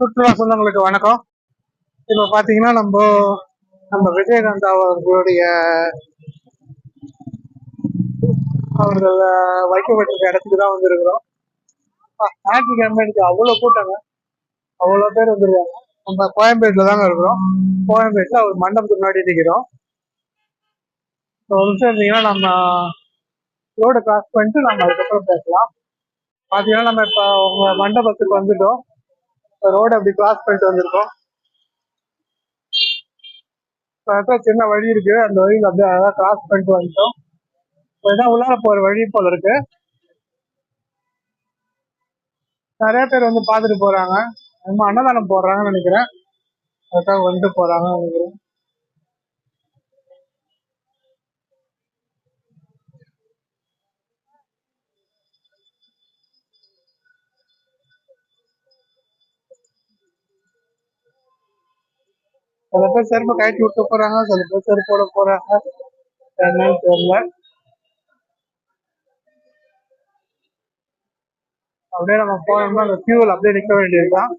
சுற்றுலா சொந்தங்களுக்கு வணக்கம். இப்போ பார்த்தீங்கன்னா நம்ம நம்ம விஜயகாந்த் அவர்களுடைய அவர்கள் வைக்கப்பட்டிருக்க இடத்துக்கு தான் வந்திருக்கிறோம். அப்பா, ஞாயிற்றுக்கிழமை அவ்வளோ கூட்டங்க. அவ்வளோ பேர் வந்திருக்காங்க. நம்ம கோயம்பேட்டில் தாங்க இருக்கிறோம். கோயம்பேட்டில் அவர் மண்டபத்துக்கு முன்னாடி நிற்கிறோம் ஒரு நிமிஷம் இருந்தீங்கன்னா நம்ம ரோடை கிராஸ் பண்ணிட்டு நம்ம அதுக்கப்புறம் பேசலாம். பார்த்தீங்கன்னா நம்ம இப்போ உங்கள் மண்டபத்துக்கு வந்துட்டோம். ரோடு அப்படி கிராஸ் பண்ணிட்டு வந்திருக்கோம். சின்ன வழி இருக்கு. அந்த வழியில் அப்படியே அழகாக கிராஸ் பண்ணிட்டு வந்துட்டோம். இப்போ இதான் உள்ளார போற வழி போல இருக்கு. நிறைய பேர் வந்து பார்த்துட்டு போறாங்க. நம்ம அன்னதானம் போடுறாங்கன்னு நினைக்கிறேன். அதுக்காக வந்துட்டு போறாங்கன்னு நினைக்கிறேன். சில பேர் செருப்பு கட்டி விட்டு போறாங்க சில பேர் செருப்போட போறாங்க. என்னன்னு தெரியல. அப்படியே நம்ம போனோம்னா அந்த ஃபியூல் அப்படியே நிக்க வேண்டியதுதான்.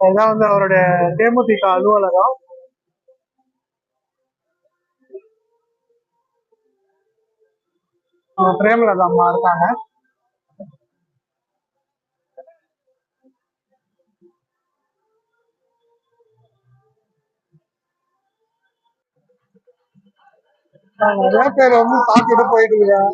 அதுதான் வந்து அவருடைய தேமுதிக அலுவலகம். பிரேமலதா அம்மா இருக்காங்க. நிறைய வந்து சாப்பிட்டு போயிட்டு இருக்காங்க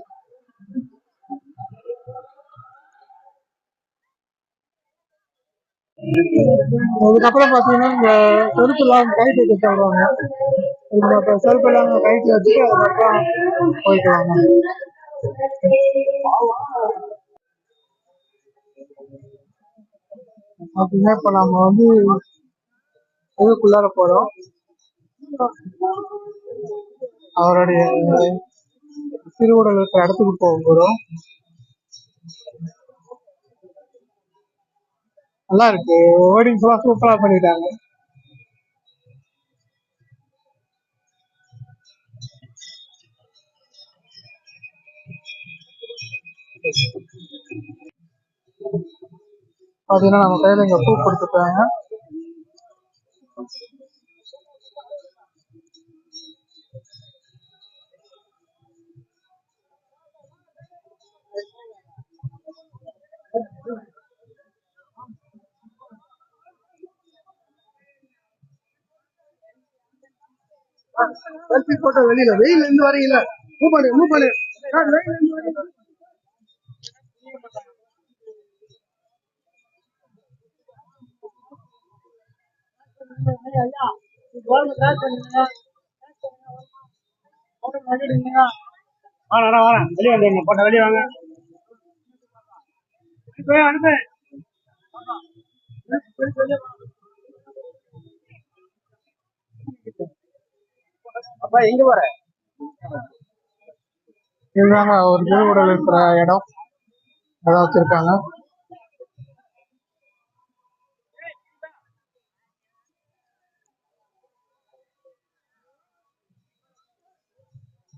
அதுக்கப்புறம் பாத்தீங்கன்னா இந்த செருப்பு எல்லாம் கைட்டு வைக்க சொல்றாங்க. இந்த செருப்பு எல்லாம் கைட்டு வச்சுட்டு அதுக்கப்புறம் போய்க்கலாங்க அப்படின்னா இப்ப நம்ம வந்து இதுக்குள்ளார போறோம். அவருடைய திருவுடலுக்கு இருக்கிற இடத்துக்கு போக போறோம் நல்லா இருக்கு. ஓடிங் எல்லாம் சூப்பரா பண்ணிட்டாங்க. பாத்தீங்கன்னா நம்ம கையில இங்க பூ கொடுத்துட்டாங்க செல்ஃபி போட்டோ வெளியில வெயில் இருந்து வரீங்கல்ல மூவ் பண்ணு மூவ் பண்ணு. வெயில இருந்து வரீங்க வாடா வாடா வெளியே வந்துடுங்க போட்ட வெளியே வாங்க. அனுப்பு. அப்பா எங்க வர இதுதாங்க ஒரு திருவுடல் இருக்கிற இடம். வச்சிருக்காங்க.